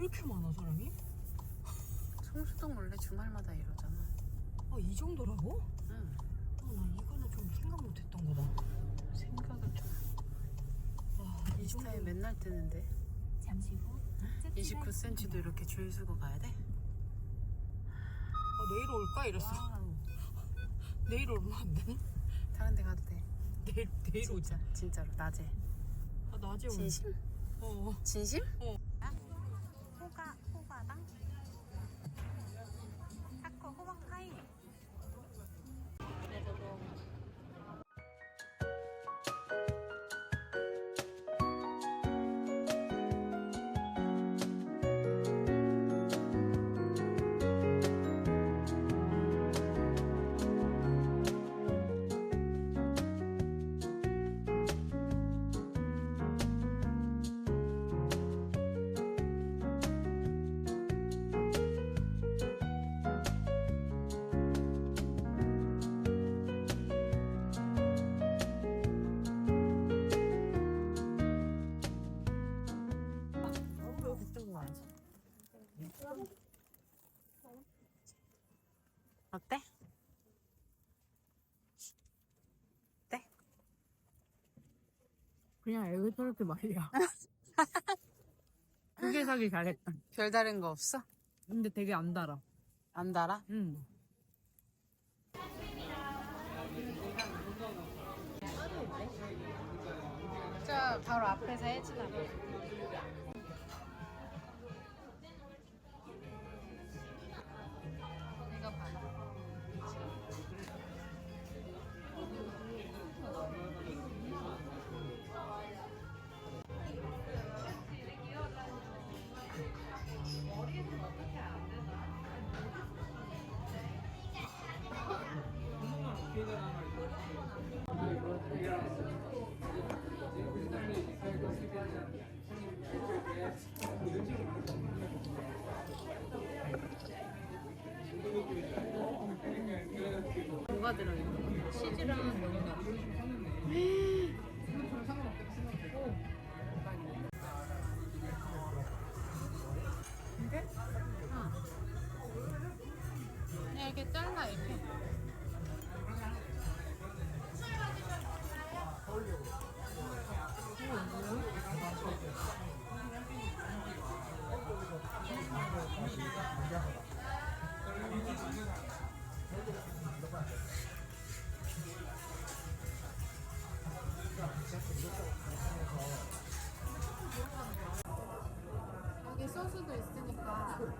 왜 이렇게 많아 사람이? 성수동 원래 주말마다 이러잖아. 아이 정도라고? 응. 아, 나 이거는 좀 생각 못했던 거다. 생각을 좀. 와, 이 정도면 맨날 뜨는데. 잠시 후 29cm도 이렇게 줄 서고 가야 돼? 아, 내일 올까 이랬어. 내일 올면 안 되나? 다른 데 가도 돼. 내일 내일 오자. 진짜, 진짜로 낮에. 아, 낮에 올. 진심? 어. 진심? 어. 아, 가, 호가당? 타 어때? 어때? 그냥 에그타르트 말이야. 두개 사기 잘했다. 별다른 거 없어? 근데 되게 안 달아. 안 달아? 응. 저 바로 앞에서 해주나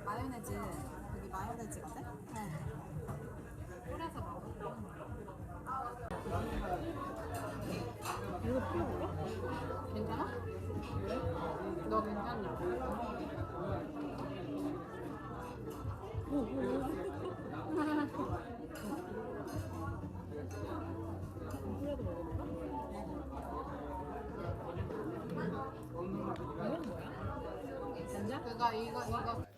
마요네즈 여기 마요네즈거든? 응. 뿌려서 먹어. 이거 필요한가? 괜찮아? 왜? 너 괜찮냐? 이건 뭐야? 된장? 그거 이거 이거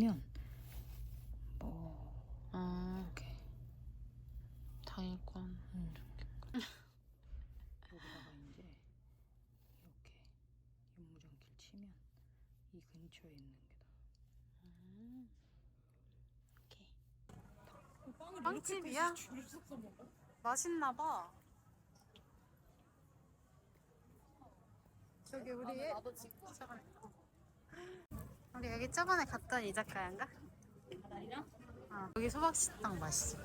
하면 뭐 아, 이렇게 당일권 음. 여기다가 이제 이렇게 윤무정길 치면 이 근처에 있는 게 다. 음. 오케이. 빵집이야? 맛있나 봐. 저기 우리 아, 나도 찍고 잠깐. 우리 여기 저번에 갔던 이자카야인가? 어. 여기 소박식당 맛있어.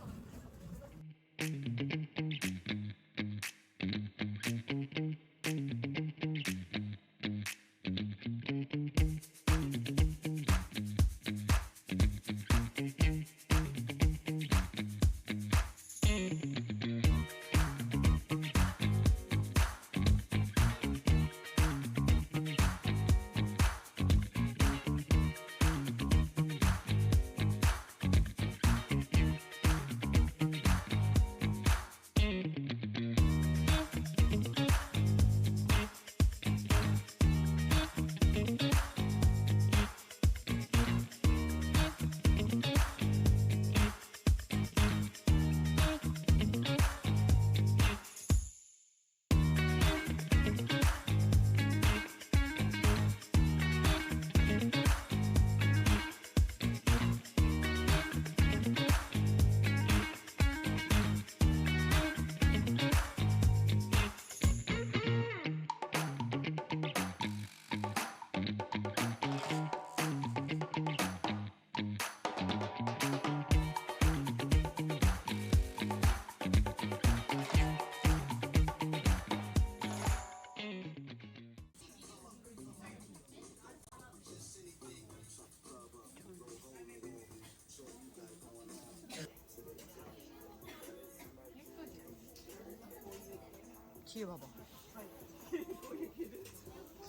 뒤에 봐봐.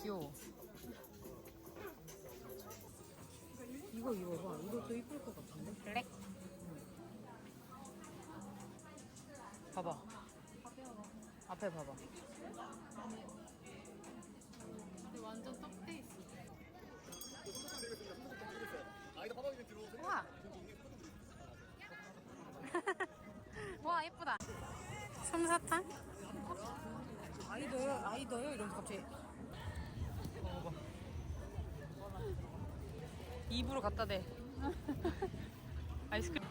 귀여워. 이거 이거 봐. 이것도 이쁠 것 같은데. 블랙. 봐봐. 앞에 봐봐. 근데 완전 떡돼 있어. 우와. 와 예쁘다. 솜사탕? 아이더요, 아이더요 이러면서 갑자기 먹어봐. 입으로 갖다 대. 아이스크림.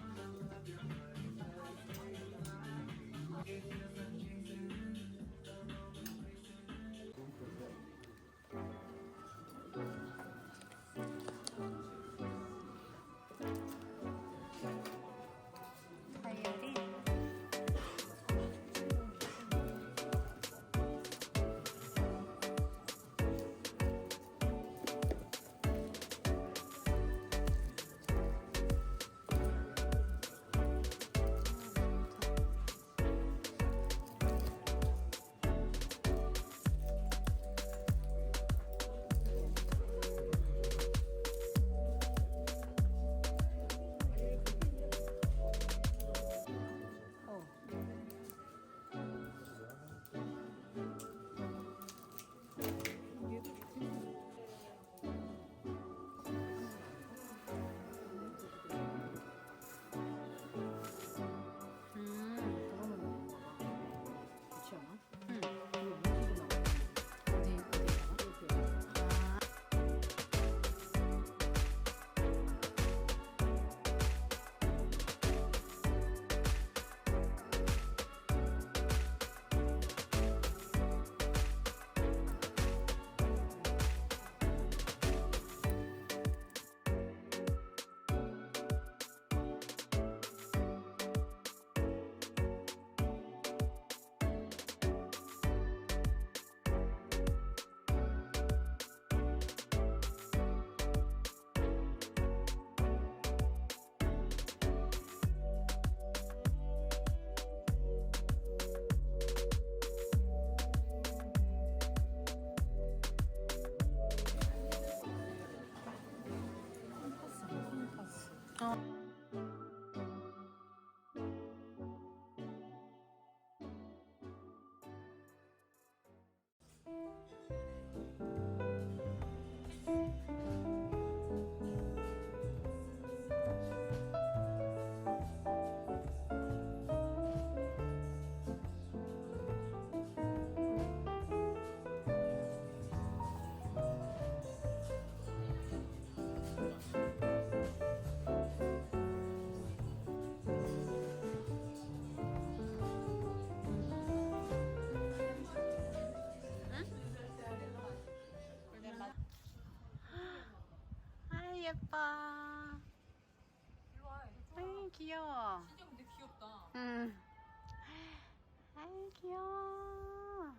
아이 귀여워.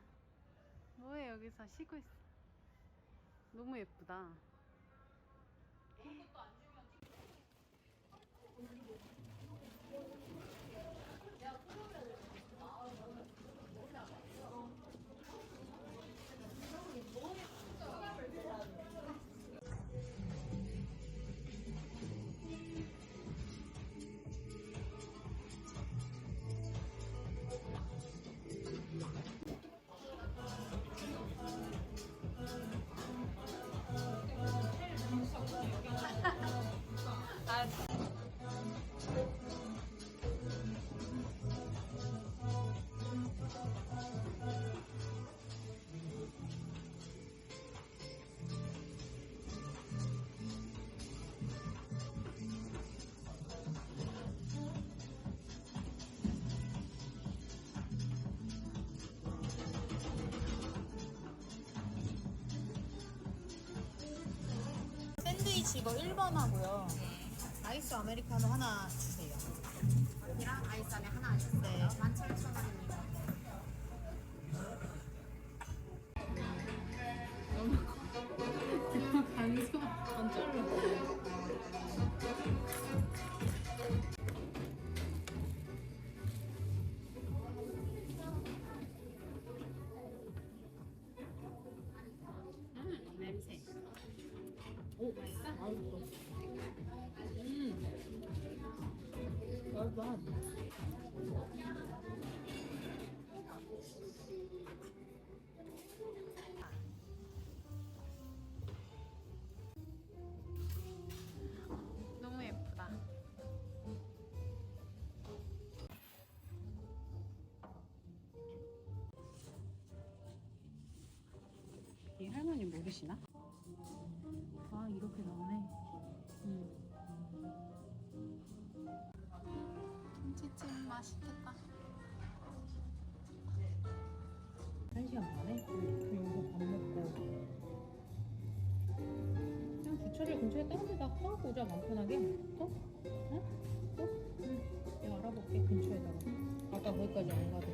뭐해 여기서 쉬고 있어. 너무 예쁘다. 이거 1번 하고요. 아이스 아메리카노 하나 주세요. 이랑 아이스 안에 하나 하셨어요. 네. 17,000원 맛있다. 너무 예쁘다. 이 할머니 모르시나? 맛있겠다. 한 시간 반에 여기서 밥 먹고 그냥 주차를 근처에 다른 데다 하고 오자 마음 편하게 또? 응? 또? 응 내가 알아볼게 근처에다가 아까 거기까지 안 가도